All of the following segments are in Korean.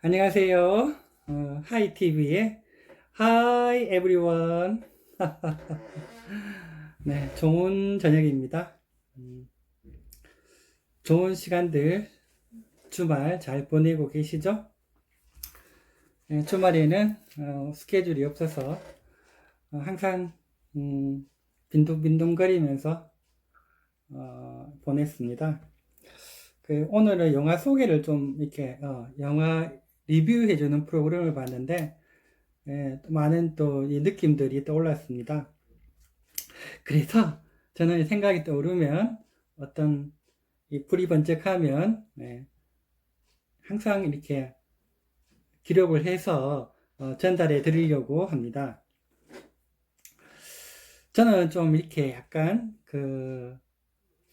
안녕하세요. 어, 하이TV의 Hi everyone. 네, 좋은 저녁입니다. 음, 좋은 시간들 주말 잘 보내고 계시죠? 네, 주말에는 어, 스케줄이 없어서 어, 항상 음, 빈둥빈둥거리면서 어, 보냈습니다. 그 오늘은 영화 소개를 좀 이렇게 어, 영화 리뷰해주는 프로그램을 봤는데 예, 또 많은 또 이 느낌들이 떠올랐습니다. 그래서 저는 생각이 떠오르면 어떤 이 불이 번쩍하면 예, 항상 이렇게 기록을 해서 어, 전달해 드리려고 합니다. 저는 좀 이렇게 약간 그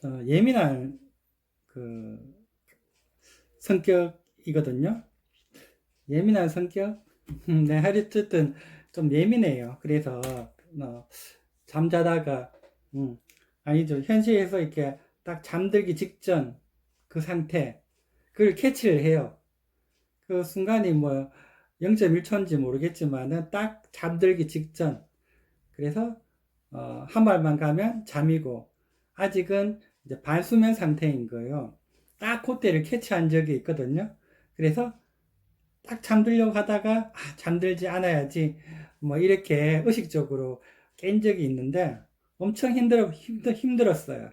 어, 예민한 그 성격이거든요. 예민한 성격? 네, 어쨌든 좀 예민해요. 그래서 어, 잠자다가 음, 아니죠. 현실에서 이렇게 딱 잠들기 직전 그 상태 그걸 캐치를 해요. 그 순간이 뭐 0.1초인지 모르겠지만은 딱 잠들기 직전 그래서 어, 한 발만 가면 잠이고 아직은 이제 반수면 상태인 거예요. 딱 그때를 캐치한 적이 있거든요. 그래서 딱 잠들려고 하다가 아, 잠들지 않아야지 뭐 이렇게 의식적으로 깬 적이 있는데 엄청 힘들어 힘들, 힘들었어요.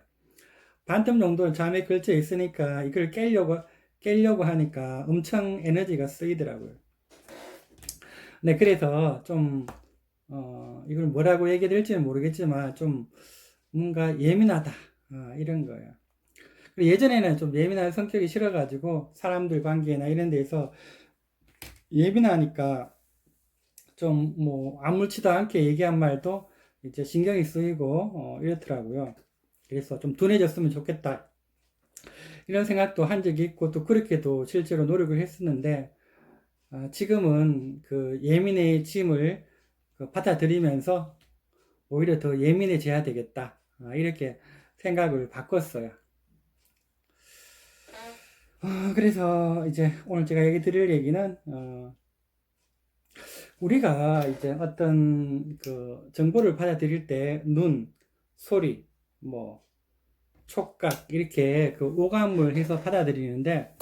반틈 정도 잠에 걸쳐 있으니까 이걸 깨려고 깨려고 하니까 엄청 에너지가 쓰이더라고요. 네, 그래서 좀 어, 이걸 뭐라고 얘기해야 될지는 모르겠지만 좀 뭔가 예민하다 어, 이런 거예요. 예전에는 좀 예민한 성격이 싫어가지고 사람들 관계나 이런 데서 예민하니까 좀 뭐 아무렇지도 않게 얘기한 말도 이제 신경이 쓰이고 어, 이렇더라고요. 그래서 좀 둔해졌으면 좋겠다. 이런 생각도 한 적이 있고 또 그렇게도 실제로 노력을 했었는데 어, 지금은 그 예민해짐을 그 받아들이면서 오히려 더 예민해져야 되겠다. 어, 이렇게 생각을 바꿨어요. 어, 그래서 이제 오늘 제가 얘기 드릴 얘기는 어, 우리가 이제 어떤 그 정보를 받아들일 때 눈, 소리, 뭐 촉각 이렇게 그 오감을 해서 받아들이는데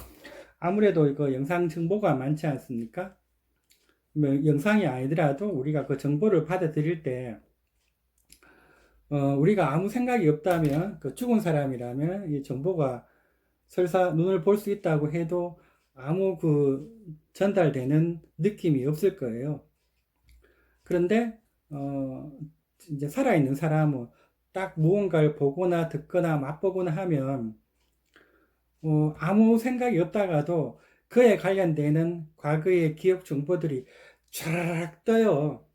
아무래도 이거 영상 정보가 많지 않습니까? 뭐 영상이 아니더라도 우리가 그 정보를 받아들일 때 어, 우리가 아무 생각이 없다면 그 죽은 사람이라면 이 정보가 설사 눈을 볼 수 있다고 해도 아무 그 전달되는 느낌이 없을 거예요. 그런데 어 이제 살아있는 사람은 딱 무언가를 보거나 듣거나 맛보거나 하면 어 아무 생각이 없다가도 그에 관련되는 과거의 기억 정보들이 촤라락 떠요.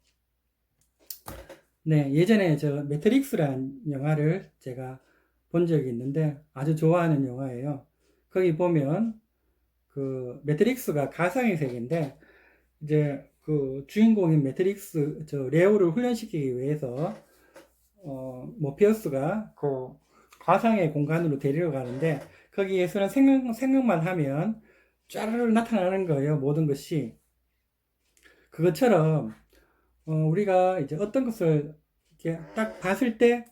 네, 예전에 저 매트릭스란 영화를 제가 본 적이 있는데 아주 좋아하는 영화예요. 거기 보면 그 매트릭스가 가상의 세계인데 이제 그 주인공인 매트릭스 저 레오를 훈련시키기 위해서 어 모피어스가 그 가상의 공간으로 데리러 가는데 거기에서는 생각 생각만 하면 쫘르르 나타나는 거예요 모든 것이 그것처럼 어 우리가 이제 어떤 것을 이렇게 딱 봤을 때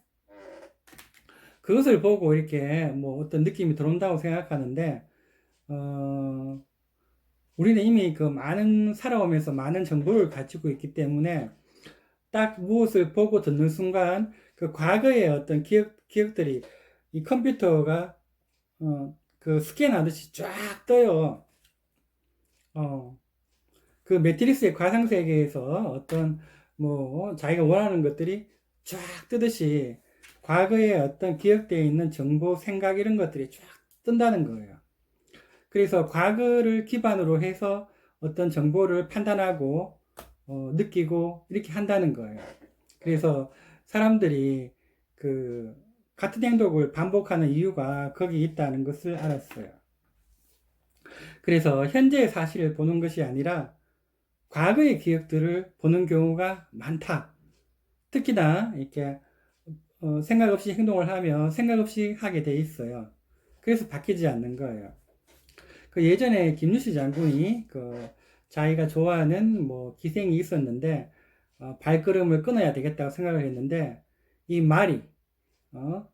그것을 보고 이렇게 뭐 어떤 느낌이 들어온다고 생각하는데 어 우리는 이미 그 많은 살아오면서 많은 정보를 가지고 있기 때문에 딱 무엇을 보고 듣는 순간 그 과거의 어떤 기억 기억들이 이 컴퓨터가 어 그 스캔하듯이 쫙 떠요. 어 그 매트릭스의 가상 세계에서 어떤 뭐 자기가 원하는 것들이 쫙 뜨듯이 과거에 어떤 기억되어 있는 정보, 생각 이런 것들이 쫙 뜬다는 거예요. 그래서 과거를 기반으로 해서 어떤 정보를 판단하고 어, 느끼고 이렇게 한다는 거예요. 그래서 사람들이 그 같은 행동을 반복하는 이유가 거기 있다는 것을 알았어요. 그래서 현재의 사실을 보는 것이 아니라 과거의 기억들을 보는 경우가 많다. 특히나 이렇게 어, 생각 없이 행동을 하면 생각 없이 하게 돼 있어요. 그래서 바뀌지 않는 거예요. 그 예전에 김유시 장군이 그 자기가 좋아하는 뭐 기생이 있었는데 어, 발걸음을 끊어야 되겠다고 생각을 했는데 이 말이 어,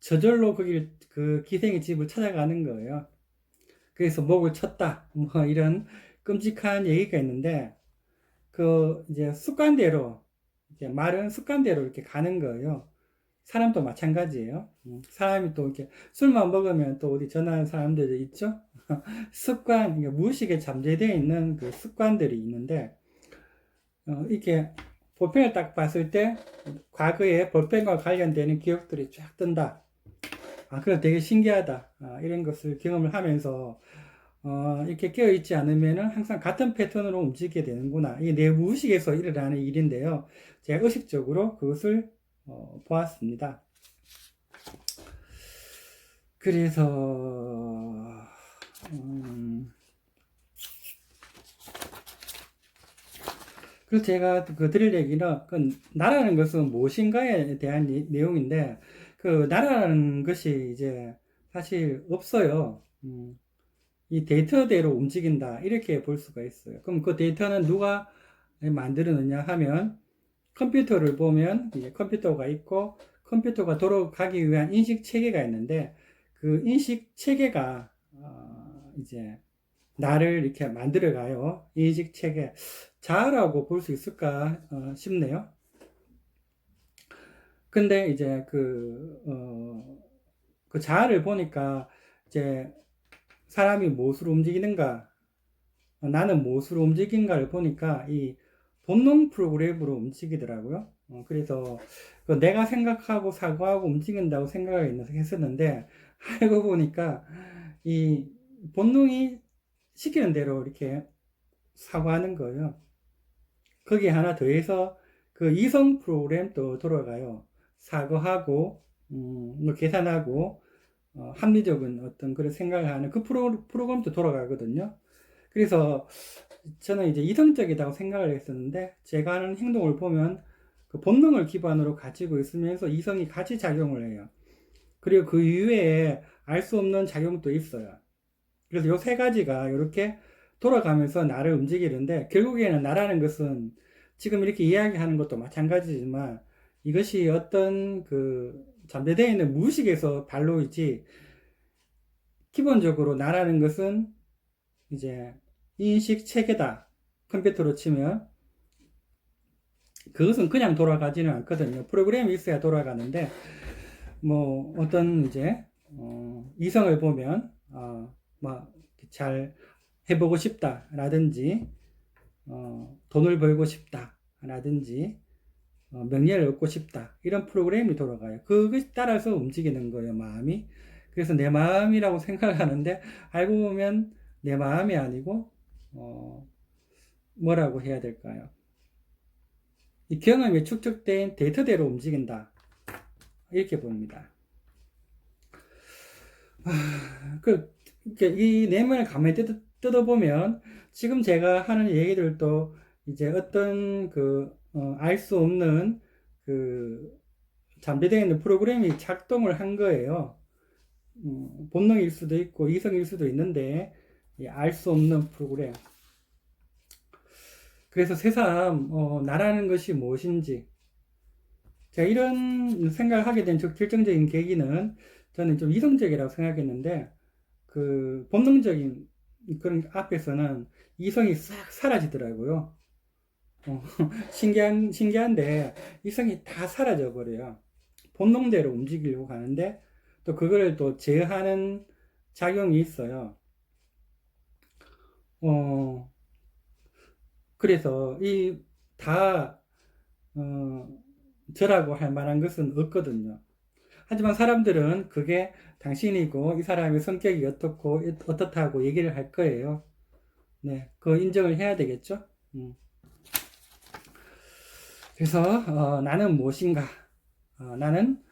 저절로 거길 그 기생의 집을 찾아가는 거예요. 그래서 목을 쳤다. 뭐 이런 끔찍한 얘기가 있는데 그 이제 습관대로 이제 말은 습관대로 이렇게 가는 거예요. 사람도 마찬가지예요. 음, 사람이 또 이렇게 술만 먹으면 또 어디 전화하는 사람들도 있죠. 습관, 무의식에 잠재되어 있는 그 습관들이 있는데 어, 이렇게 볼펜을 딱 봤을 때 과거에 볼펜과 관련되는 기억들이 쫙 뜬다. 아, 그거 되게 신기하다. 아, 이런 것을 경험을 하면서 어, 이렇게 깨어있지 않으면은 항상 같은 패턴으로 움직이게 되는구나. 이게 내 무의식에서 일어나는 일인데요. 제가 의식적으로 그것을 어, 보았습니다. 그래서 음, 그래서 제가 그 드릴 얘기는 그 나라는 것은 무엇인가에 대한 이- 내용인데 그 나라라는 것이 이제 사실 없어요. 음, 이 데이터대로 움직인다 이렇게 볼 수가 있어요. 그럼 그 데이터는 누가 만들었느냐 하면 컴퓨터를 보면 이제 컴퓨터가 있고 컴퓨터가 돌아가기 위한 인식 체계가 있는데 그 인식 체계가 어, 이제 나를 이렇게 만들어 가요. 인식 체계 자아라고 볼 수 있을까 어, 싶네요. 근데 이제 그, 어, 그 자아를 보니까 이제 사람이 무엇으로 움직이는가, 어, 나는 무엇으로 움직인가를 보니까 이 본능 프로그램으로 움직이더라고요. 어, 그래서 그 내가 생각하고 사고하고 움직인다고 생각을 했었는데 알고 보니까 이 본능이 시키는 대로 이렇게 사고하는 거예요. 거기에 하나 더해서 그 이성 프로그램도 돌아가요. 사고하고, 음, 뭐 계산하고, 어, 합리적인 어떤 그런 생각을 하는 그 프로, 프로그램도 돌아가거든요. 그래서 저는 이제 이성적이라고 생각을 했었는데 제가 하는 행동을 보면 그 본능을 기반으로 가지고 있으면서 이성이 같이 작용을 해요. 그리고 그 이외에 알 수 없는 작용도 있어요. 그래서 요 세 가지가 이렇게 돌아가면서 나를 움직이는데 결국에는 나라는 것은 지금 이렇게 이야기하는 것도 마찬가지지만 이것이 어떤 그 잠재되어 있는 무의식에서 발로이지 기본적으로 나라는 것은 이제 인식 체계다 컴퓨터로 치면 그것은 그냥 돌아가지는 않거든요 프로그램이 있어야 돌아가는데 뭐 어떤 이제 어, 이성을 보면 어, 뭐잘 해보고 싶다라든지 어, 돈을 벌고 싶다라든지 어, 명예를 얻고 싶다 이런 프로그램이 돌아가요. 그것에 따라서 움직이는 거예요 마음이. 그래서 내 마음이라고 생각하는데 알고 보면 내 마음이 아니고 어, 뭐라고 해야 될까요? 이 경험이 축적된 데이터대로 움직인다 이렇게 봅니다. 아, 그, 이 내면을 가만히 뜯어, 뜯어보면 지금 제가 하는 얘기들도 이제 어떤 그, 어, 알수 없는 그 잠재되어 있는 프로그램이 작동을 한 거예요. 음, 본능일 수도 있고 이성일 수도 있는데 알 수 없는 프로그램. 그래서 새삼 어, 나라는 것이 무엇인지 제가 이런 생각을 하게 된 결정적인 계기는 저는 좀 이성적이라고 생각했는데 그 본능적인 그런 앞에서는 이성이 싹 사라지더라고요. 어, 신기한, 신기한데 이성이 다 사라져 버려요. 본능대로 움직이려고 하는데 또 그거를 또 제어하는 작용이 있어요. 어, 그래서 이 다, 어, 저라고 할 만한 것은 없거든요. 하지만 사람들은 그게 당신이고 이 사람의 성격이 어떻고 어떻다고 얘기를 할 거예요. 네, 그 인정을 해야 되겠죠. 음. 그래서 어, 나는 무엇인가? 어, 나는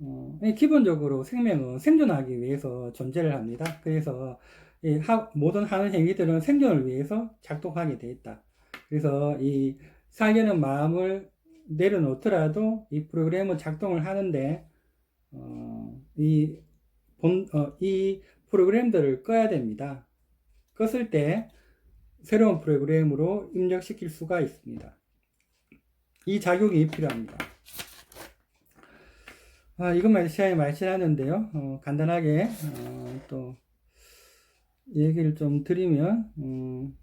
어, 기본적으로 생명은 생존하기 위해서 존재를 합니다. 그래서 이 하, 모든 하는 행위들은 생존을 위해서 작동하게 돼 있다. 그래서 이 살려는 마음을 내려놓더라도 이 프로그램은 작동을 하는데 어, 이 본, 어, 이 프로그램들을 꺼야 됩니다. 껐을 때 새로운 프로그램으로 입력시킬 수가 있습니다. 이 작용이 필요합니다. 아, 이것만 시간이 많이 지났는데요. 어, 간단하게 어, 또 얘기를 좀 드리면 음,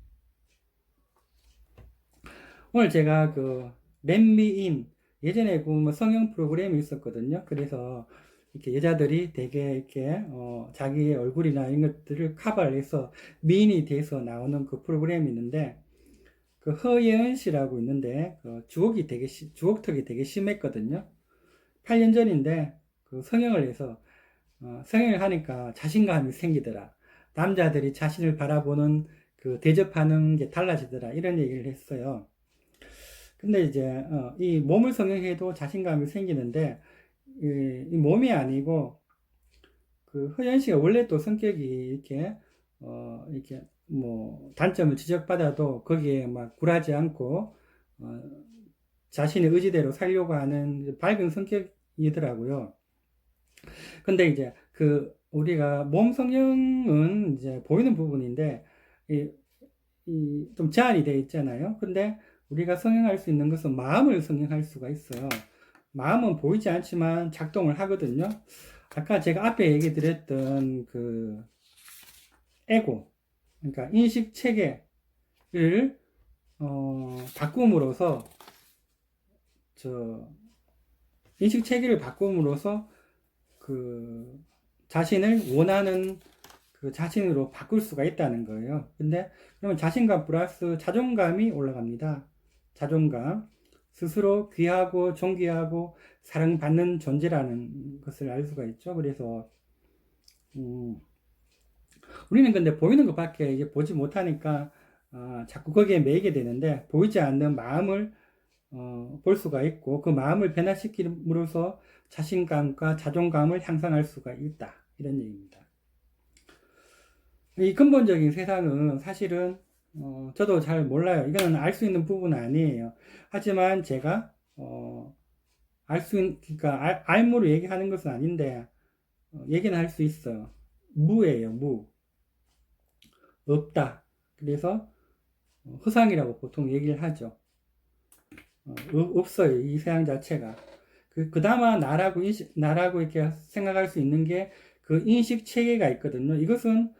오늘 제가 그 렛미인 예전에 그뭐 성형 프로그램이 있었거든요. 그래서 이렇게 여자들이 되게 이렇게 어, 자기의 얼굴이나 이런 것들을 커버를 해서 미인이 돼서 나오는 그 프로그램이 있는데 그 허예은 씨라고 있는데 그 주옥이 되게 시- 주옥턱이 되게 심했거든요. 8년 전인데 그 성형을 해서 어, 성형을 하니까 자신감이 생기더라. 남자들이 자신을 바라보는 그 대접하는 게 달라지더라. 이런 얘기를 했어요. 근데 이제 어, 이 몸을 성형해도 자신감이 생기는데 이, 이 몸이 아니고 그 허연 씨가 원래 또 성격이 이렇게 어 이렇게 뭐 단점을 지적받아도 거기에 막 굴하지 않고 어, 자신의 의지대로 살려고 하는 밝은 성격이더라고요. 근데 이제 그 우리가 몸 성형은 이제 보이는 부분인데 이, 이 좀 제한이 돼 있잖아요. 근데 우리가 성형할 수 있는 것은 마음을 성형할 수가 있어요. 마음은 보이지 않지만 작동을 하거든요. 아까 제가 앞에 얘기 드렸던 그 에고, 그러니까 인식 체계를 어, 바꿈으로써 저 인식 체계를 바꿈으로써 그 자신을 원하는 그 자신으로 바꿀 수가 있다는 거예요. 근데 그러면 자신감 플러스 자존감이 올라갑니다. 자존감. 스스로 귀하고 존귀하고 사랑받는 존재라는 것을 알 수가 있죠. 그래서 음, 우리는 근데 보이는 것밖에 이제 보지 못하니까 아, 자꾸 거기에 매이게 되는데 보이지 않는 마음을 어, 볼 수가 있고 그 마음을 변화시킴으로써 자신감과 자존감을 향상할 수가 있다. 이런 얘기입니다. 이 근본적인 세상은 사실은 어, 저도 잘 몰라요. 이거는 알 수 있는 부분은 아니에요. 하지만 제가 어, 알수 있는 그러니까 알, 알무로 얘기하는 것은 아닌데 어, 얘기는 할 수 있어요. 무예요, 무. 없다. 그래서 어, 허상이라고 보통 얘기를 하죠. 어, 없- 없어요. 이 세상 자체가. 그, 그나마 나라고 나라고 이렇게 생각할 수 있는 게 그 인식 체계가 있거든요. 이것은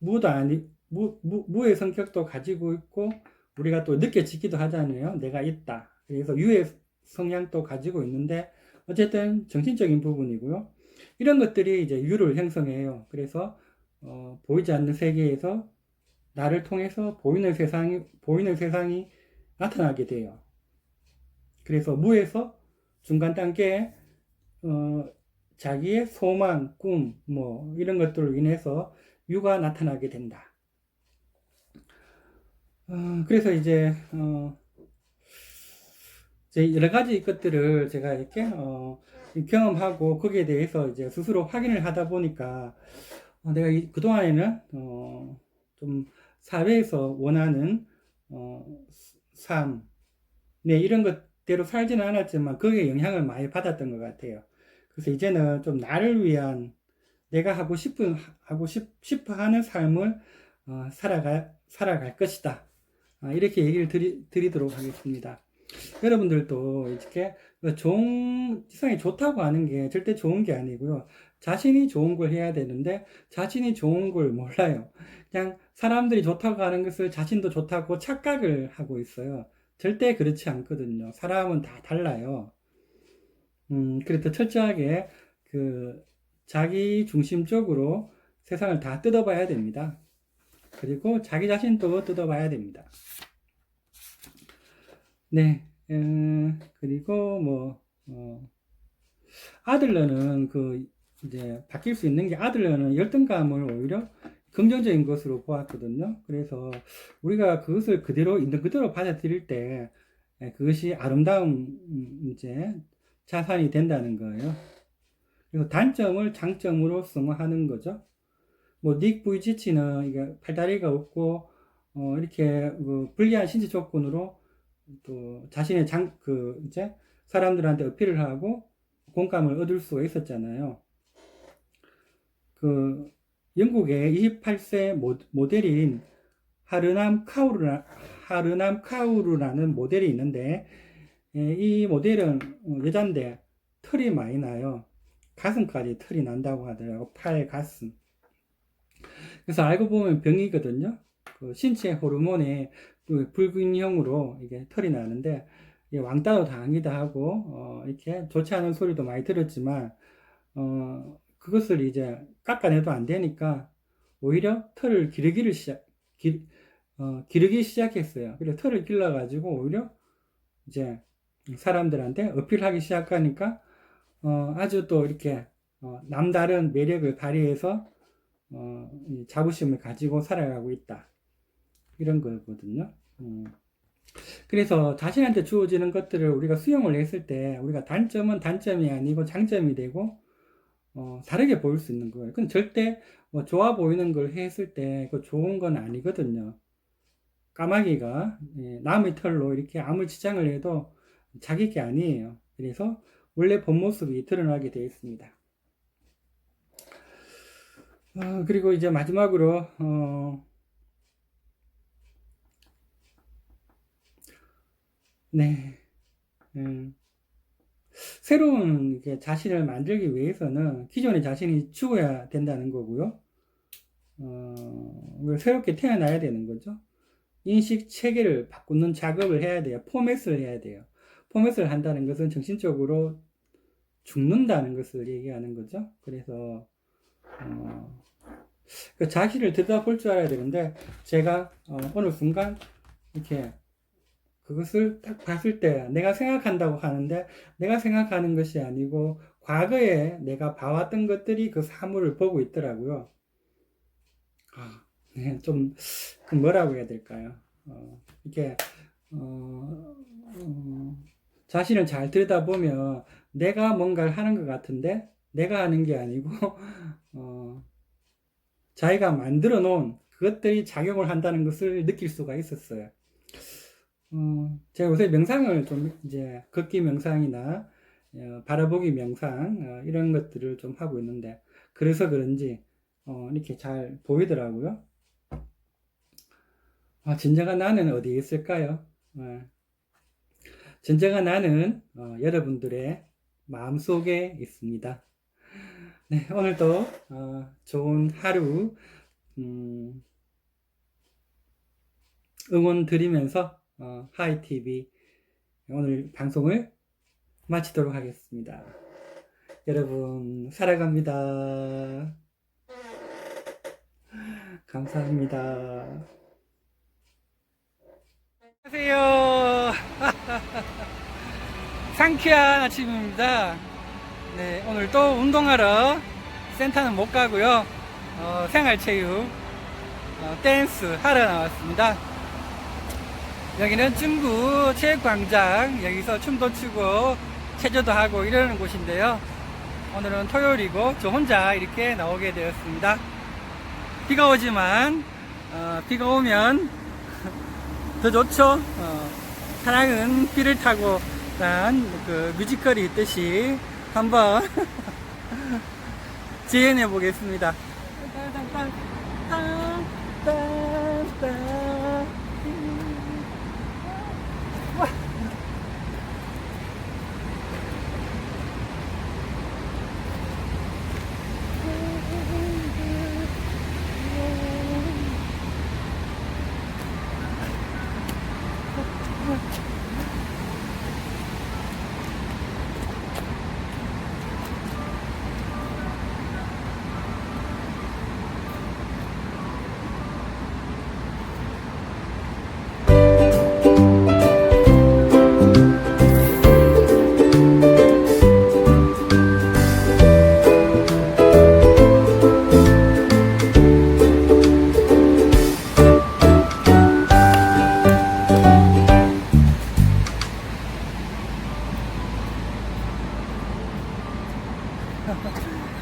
무도 아니, 무, 무, 무의 성격도 가지고 있고, 우리가 또 느껴지기도 하잖아요. 내가 있다. 그래서 유의 성향도 가지고 있는데, 어쨌든 정신적인 부분이고요. 이런 것들이 이제 유를 형성해요. 그래서, 어, 보이지 않는 세계에서 나를 통해서 보이는 세상이, 보이는 세상이 나타나게 돼요. 그래서 무에서 중간 단계에, 어, 자기의 소망, 꿈, 뭐, 이런 것들로 인해서 유가 나타나게 된다. 어, 그래서 이제, 어, 이제 여러 가지 것들을 제가 이렇게, 어, 경험하고 거기에 대해서 이제 스스로 확인을 하다 보니까, 어, 내가 이- 그동안에는, 어, 좀 사회에서 원하는, 어, 삶, 네, 이런 것대로 살지는 않았지만 거기에 영향을 많이 받았던 것 같아요. 그래서 이제는 좀 나를 위한 내가 하고 싶은 하고 싶, 싶어 하는 삶을 어, 살아가 살아갈 것이다. 아, 이렇게 얘기를 드리, 드리도록 하겠습니다. 여러분들도 이렇게 좋은 세상이 좋다고 하는 게 절대 좋은 게 아니고요. 자신이 좋은 걸 해야 되는데 자신이 좋은 걸 몰라요. 그냥 사람들이 좋다고 하는 것을 자신도 좋다고 착각을 하고 있어요. 절대 그렇지 않거든요. 사람은 다 달라요. 음, 그래서 철저하게 그 자기 중심적으로 세상을 다 뜯어봐야 됩니다. 그리고 자기 자신도 뜯어봐야 됩니다. 네, 음, 그리고 뭐 어, 아들러는 그 이제 바뀔 수 있는 게 아들러는 열등감을 오히려 긍정적인 것으로 보았거든요. 그래서 우리가 그것을 그대로 있는 그대로 받아들일 때 예, 그것이 아름다운 음, 이제 자산이 된다는 거예요. 그리고 단점을 장점으로 승화하는 거죠. 뭐, 닉 부이치치는 이게 팔다리가 없고, 어, 이렇게 그 불리한 신체 조건으로 또 자신의 장, 그, 이제 사람들한테 어필을 하고 공감을 얻을 수가 있었잖아요. 그, 영국의 28세 모, 모델인 하르남 카우르 하르남 카우르라는 모델이 있는데 예, 이 모델은 여잔데 털이 많이 나요. 가슴까지 털이 난다고 하더라고. 팔, 가슴. 그래서 알고 보면 병이거든요. 그 신체 호르몬의 그 불균형으로 이게 털이 나는데 왕따도 당하기도 하고 어, 이렇게 좋지 않은 소리도 많이 들었지만 어, 그것을 이제 깎아내도 안 되니까 오히려 털을 기르기를 시작 기, 어, 기르기 시작했어요. 그래서 털을 길러 가지고 오히려 이제 사람들한테 어필하기 시작하니까 어, 아주 또 이렇게 어, 남다른 매력을 발휘해서 어, 이 자부심을 가지고 살아가고 있다. 이런 거거든요. 음. 그래서 자신한테 주어지는 것들을 우리가 수용을 했을 때 우리가 단점은 단점이 아니고 장점이 되고 어, 다르게 보일 수 있는 거예요. 그건 절대 뭐 좋아 보이는 걸 했을 때 그 좋은 건 아니거든요. 까마귀가 예, 남의 털로 이렇게 아무 지장을 해도 자기 게 아니에요. 그래서 원래 본 모습이 드러나게 되어 있습니다. 어, 그리고 이제 마지막으로 어, 네. 음, 새로운 자신을 만들기 위해서는 기존의 자신이 죽어야 된다는 거고요. 어, 새롭게 태어나야 되는 거죠. 인식 체계를 바꾸는 작업을 해야 돼요. 포맷을 해야 돼요. 포맷을 한다는 것은 정신적으로 죽는다는 것을 얘기하는 거죠. 그래서 어, 그 자신을 들여다볼 줄 알아야 되는데 제가 어, 어느 순간 이렇게 그것을 딱 봤을 때 내가 생각한다고 하는데 내가 생각하는 것이 아니고 과거에 내가 봐왔던 것들이 그 사물을 보고 있더라고요. 아, 네, 좀 뭐라고 해야 될까요? 어, 이렇게 어, 어, 자신을 잘 들여다보면 내가 뭔가를 하는 것 같은데 내가 하는 게 아니고 어, 자기가 만들어 놓은 그것들이 작용을 한다는 것을 느낄 수가 있었어요. 어, 제가 요새 명상을 좀 이제 걷기 명상이나 어, 바라보기 명상 어, 이런 것들을 좀 하고 있는데 그래서 그런지 어, 이렇게 잘 보이더라고요. 아, 진정한 나는 어디에 있을까요? 어, 진정한 나는 어, 여러분들의 마음속에 있습니다. 네, 오늘도 어, 좋은 하루 음, 응원 드리면서 어, 하이TV 오늘 방송을 마치도록 하겠습니다. 여러분, 살아갑니다. 감사합니다. 안녕하세요. 상쾌한 아침입니다. 네, 오늘 또 운동하러 센터는 못 가고요. 어, 생활체육, 어, 댄스 하러 나왔습니다. 여기는 중구 체육광장 여기서 춤도 추고 체조도 하고 이러는 곳인데요 오늘은 토요일이고 저 혼자 이렇게 나오게 되었습니다 비가 오지만 어, 비가 오면 더 좋죠 어, 사랑은 비를 타고 란 그 뮤지컬이 있듯이 한번 재현해 보겠습니다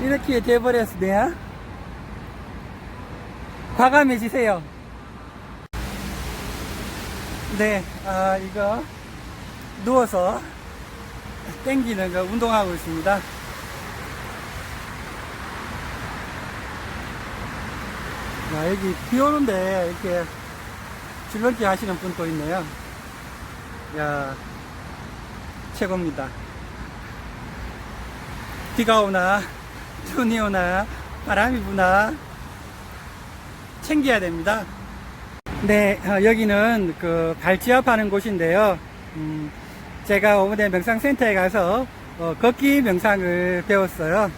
이렇게 돼버렸네요. 과감해지세요. 네, 아, 이거 누워서 땡기는 거 운동하고 있습니다. 야, 여기 비 오는데 이렇게 줄넘기 하시는 분도 있네요. 야, 최고입니다. 비가 오나, 눈이 오나, 바람이 부나, 챙겨야 됩니다. 네, 어, 여기는 그 발지압 하는 곳인데요. 음, 제가 오후에 명상센터에 가서 어, 걷기 명상을 배웠어요.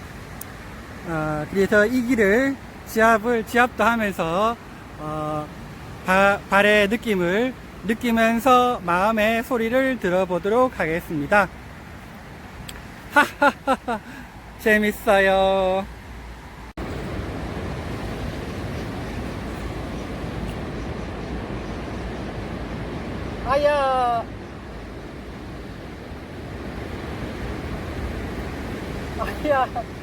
어, 그래서 이 길을 지압을 지압도 하면서 어, 바- 발의 느낌을 느끼면서 마음의 소리를 들어보도록 하겠습니다. 하하하하 재밌어요. 아야. 아야.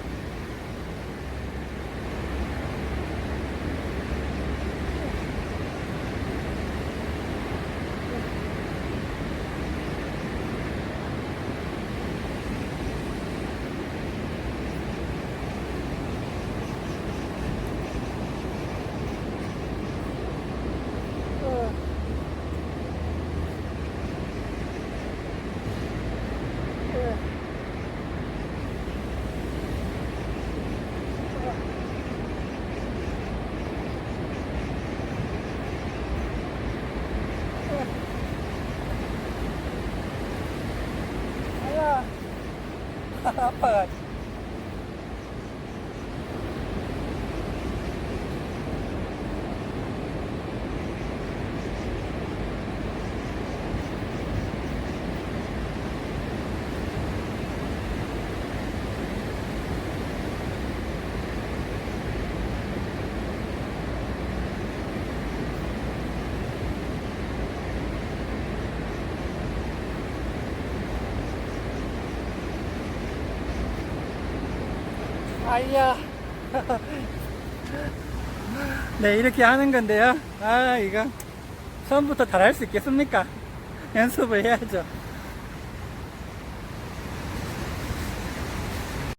아이야. 네, 이렇게 하는 건데요. 아, 이거 처음부터 잘 할 수 있겠습니까? 연습을 해야죠.